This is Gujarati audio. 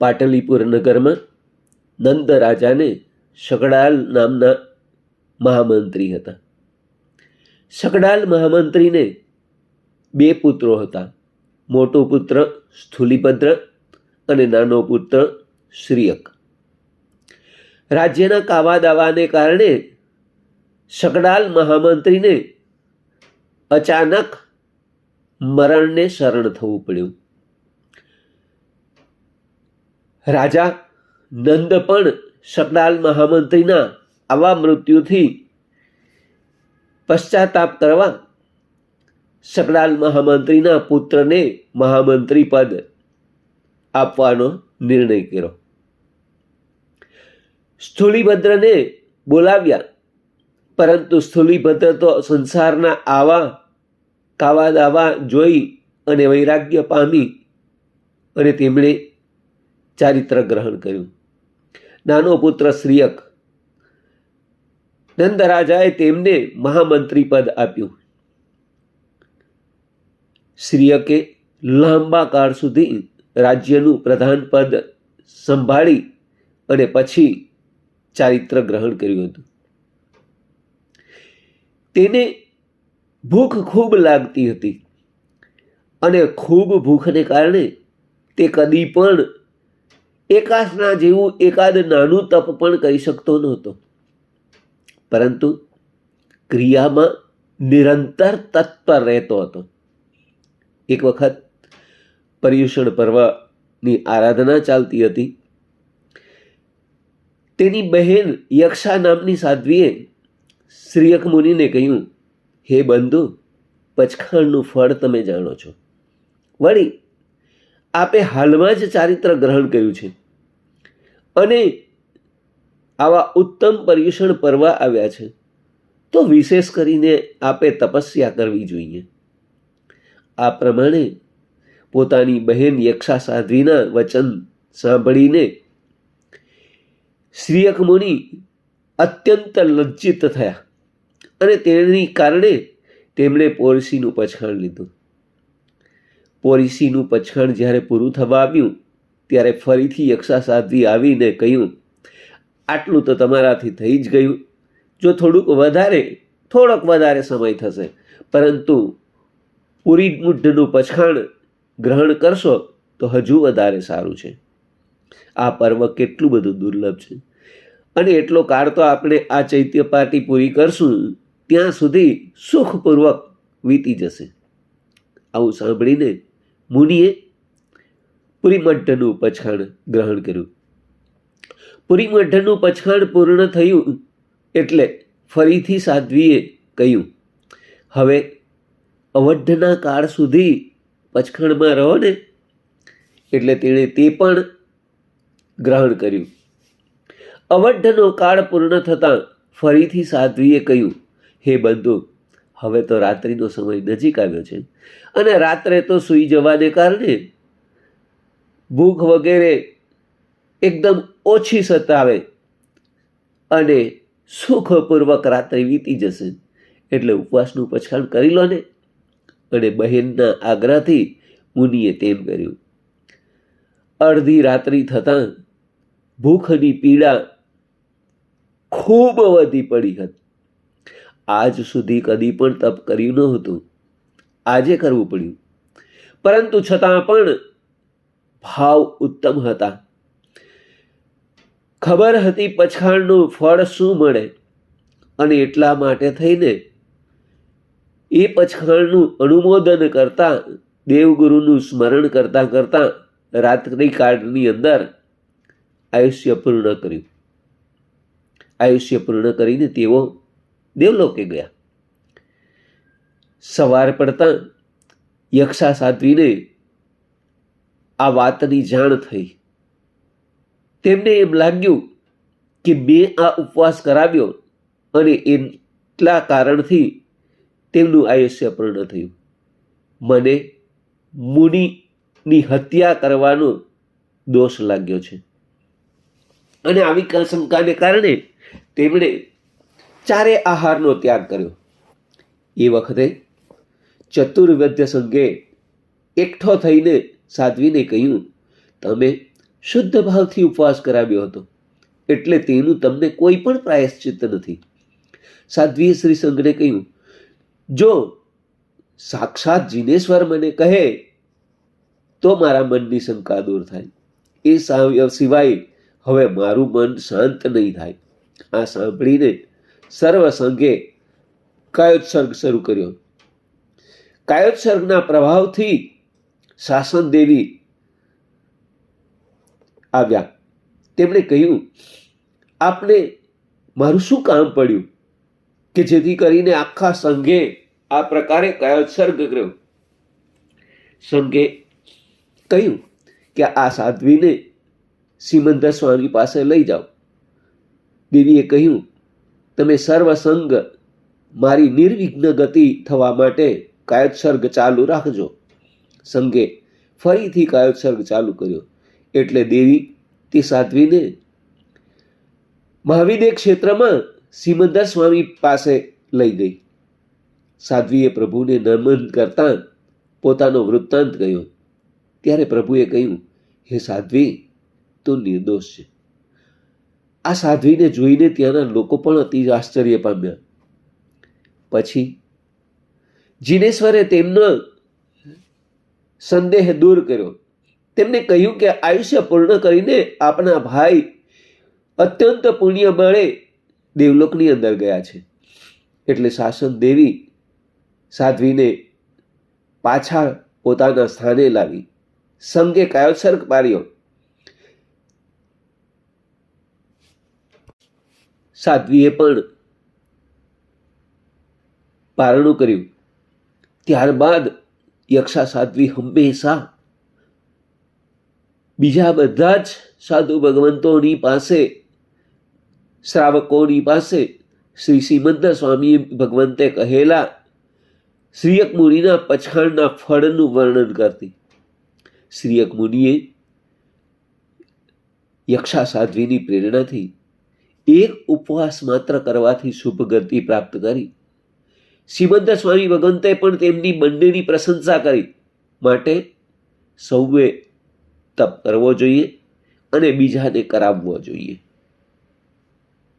પાટલીપુર નગરમાં નંદ રાજાને સગડાલ નામના મહામંત્રી હતા. સગડાલ મહામંત્રીને બે પુત્રો હતા. મોટો પુત્ર સ્થુલીભદ્ર અને નાનો પુત્ર શ્રીયક. રાજ્યના કાવા દાવાને કારણે સગડાલ મહામંત્રીને અચાનક મરણને શરણ થવું પડ્યું. રાજા નંદ પણ શકડાલ મહામંત્રીના આવા મૃત્યુથી પશ્ચાતાપ કરવા શકડાલ મહામંત્રીના પુત્રને મહામંત્રી પદ આપવાનો નિર્ણય કર્યો. સ્થૂલીભદ્રને બોલાવ્યા, પરંતુ સ્થૂલીભદ્ર તો સંસારના આવા કાવા દાવા જોઈ અને વૈરાગ્ય પામી અને તેમણે ચારિત્ર ગ્રહણ કર્યું. નાનો પુત્ર શ્રીયક નંદરાજાએ તેમને મહામંત્રી પદ આપ્યું. શ્રીયકે લાંબા કાળ સુધી રાજ્યનું પ્રધાન પદ સંભાળી અને પછી ચારિત્ર ગ્રહણ કર્યું હતું. તેને ભૂખ ખૂબ લાગતી હતી અને ખૂબ ભૂખને કારણે તે કદી પણ એકાસના જેવું એકાદ નાનું તપ પણ કરી શકતો નહોતો. પરંતુ ક્રિયામાં નિરંતર તત્પર રહેતો હતો. એક વખત પર્યુષણ પર્વની આરાધના ચાલતી હતી. તેની બહેન યક્ષા નામની સાધ્વીએ શ્રીયક મુનિને કહ્યું, હે બંધુ, પચખાણનું ફળ તમે જાણો છો. વળી, આપે હાલમાં જ ચારિત્ર ગ્રહણ કર્યું છે. અને આવા ઉત્તમ પર્યુષણ પરવા આવ્યા છે. તો વિશેષ કરીને આપે તપસ્યા કરવી જોઈએ. આ પ્રમાણે પોતાની બહેન યક્ષા સાધ્વીના વચન સાંભળીને શ્રીયક મુનિ અત્યંત લજ્જિત થયા અને તેની કારણે તેમણે પોરસીનું પછાણ લીધું. પોરિસીનું પછાણ જ્યારે પૂરું થવા આવ્યું ત્યારે ફરીથી યક્ષા સાધ્વી આવીને કહ્યું, આટલું તો તમારાથી થઈ જ ગયું. જો થોડુંક વધારે, થોડોક વધારે સમય થશે. પરંતુ પૂરી મુઢનું પછાણ ગ્રહણ કરશો તો હજુ વધારે સારું છે. આ પર્વ કેટલું બધું દુર્લભ છે. અને એટલો કાળ તો આપણે આ ચૈત્ય પાર્ટી પૂરી કરશું, ત્યાં સુધી સુખપૂર્વક વીતી જશે. આવું સાંભળીને મુનિએ પુરીમઠ્ઠનું પછાણ ગ્રહણ કર્યું. પુરીમઠનું પછાણ પૂર્ણ થયું એટલે ફરીથી સાધ્વીએ કહ્યું, હવે અવઢના કાળ સુધી પછખણમાં રહો ને. એટલે તેણે તે પણ ગ્રહણ કર્યું. અવઢનો કાળ પૂર્ણ થતાં ફરીથી સાધ્વીએ કહ્યું, હે બંધુ, હવે તો રાત્રિનો સમય નજીક આવ્યો છે અને રાત્રે તો સૂઈ જવાને કારણે ભૂખ વગેરે એકદમ ઓછી સતાવે અને સુખપૂર્વક રાત્રિ વીતી જશે. એટલે ઉપવાસનું પછાણ કરી લો ને. અને બહેનના આગ્રહથી મુનિએ તેમ કર્યું. અડધી રાત્રિ થતાં ભૂખની પીડા ખૂબ વધી પડી હતી. આજ સુધી કદી પણ તપ કર્યું નહોતું. આજે કરવું પડ્યું. પરંતુ છતાં પણ ભાવ ઉત્તમ હતા. ખબર હતી પછાણનું ફળ શું મળે અને એટલા માટે થઈને એ પછાણનું અનુમોદન કરતા, દેવગુરુનું સ્મરણ કરતા કરતા રાત્રિ કાળની અંદર આયુષ્ય પૂર્ણ કર્યું. આયુષ્ય પૂર્ણ કરીને તેઓ દેવલોકે ગયા. સવાર પડતા યક્ષા સાધ્વીને આ વાતની જાણ થઈ. તેમને એમ લાગ્યું કે મેં આ ઉપવાસ કરાવ્યો અને એટલા કારણથી તેમનું આયુષ્ય પૂર્ણ થયું. મને મુનિની હત્યા કરવાનો દોષ લાગ્યો છે. અને આવી શંકાને કારણે તેમણે ચારે આહારનો ત્યાગ કર્યો. એ વખતે ચતુર્વેદ્ય સંઘે એકઠો થઈને સાધ્વીને કહ્યું, તમે શુદ્ધ ભાવથી ઉપવાસ કરાવ્યો હતો, એટલે તેનું તમને કોઈ પણ પ્રાયશ્ચિત્ત નથી. સાધ્વીએ શ્રી સંઘને કહ્યું, જો સાક્ષાત જીનેશ્વર મને કહે, તો મારા મનની શંકા દૂર થાય. એ સિવાય હવે મારું મન શાંત નહીં થાય. આ સાંભળીને સર્વ સંઘે કાયોત્સર્ગ શરૂ કર્યો. કાયોત્સર્ગના પ્રભાવથી શાસન દેવી આવ્યા. તેમણે કહ્યું, આપને મારું શું કામ પડ્યું કે જેથી કરીને આખા સંઘે આ પ્રકારે કાયોત્સર્ગ કર્યો? સંઘે કહ્યું કે, આ સાધ્વીને સિમંદર સ્વામી પાસે લઈ જાઓ. દેવીએ કહ્યું, તમે સર્વસંગ મારી નિર્વિઘ્ન ગતિ થવા માટે કાયોત્સર્ગ ચાલુ રાખજો. સંઘે ફરીથી કાયોત્સર્ગ ચાલુ કર્યો. એટલે દેવી તે સાધ્વીને મહાવીને ક્ષેત્રમાં સિમંદર સ્વામી પાસે લઈ ગઈ. સાધ્વીએ પ્રભુને નમન કરતા પોતાનો વૃત્તાંત કહ્યો. ત્યારે પ્રભુએ કહ્યું, હે સાધ્વી, તું નિર્દોષ છે. આ સાધ્વીને જોઈને ત્યાંના લોકો પણ અતિ આશ્ચર્ય પામ્યા. પછી જીનેશ્વરે તેમનો સંદેહ દૂર કર્યો. તેમને કહ્યું કે આયુષ્ય પૂર્ણ કરીને આપણા ભાઈ અત્યંત પુણ્ય મળે દેવલોકની અંદર ગયા છે. એટલે શાસન દેવી સાધ્વીને પાછા પોતાના સ્થાને લાવી. સંઘે કાયોત્સર્ગ પાડ્યો. સાધ્વીએ પણ પારણું કર્યું. ત્યારબાદ યક્ષા સાધ્વી હંમેશા. બીજા બધા જ સાધુ ભગવંતોની પાસે, શ્રાવકોની પાસે, શ્રી શ્રીમંત સ્વામી ભગવંતે કહેલા શ્રીયક મુનિના પછાણના ફળનું વર્ણન કરતી. શ્રીયક મુનિએ યક્ષા સાધ્વીની પ્રેરણાથી એક ઉપવાસ માત્ર કરવાથી શુભ ગતિ પ્રાપ્ત કરી. સિમંદર સ્વામી ભગવંતે પણ તેમની બંનેની પ્રશંસા કરી. માટે સૌએ તપ કરવો જોઈએ અને બીજાને કરાવવો જોઈએ.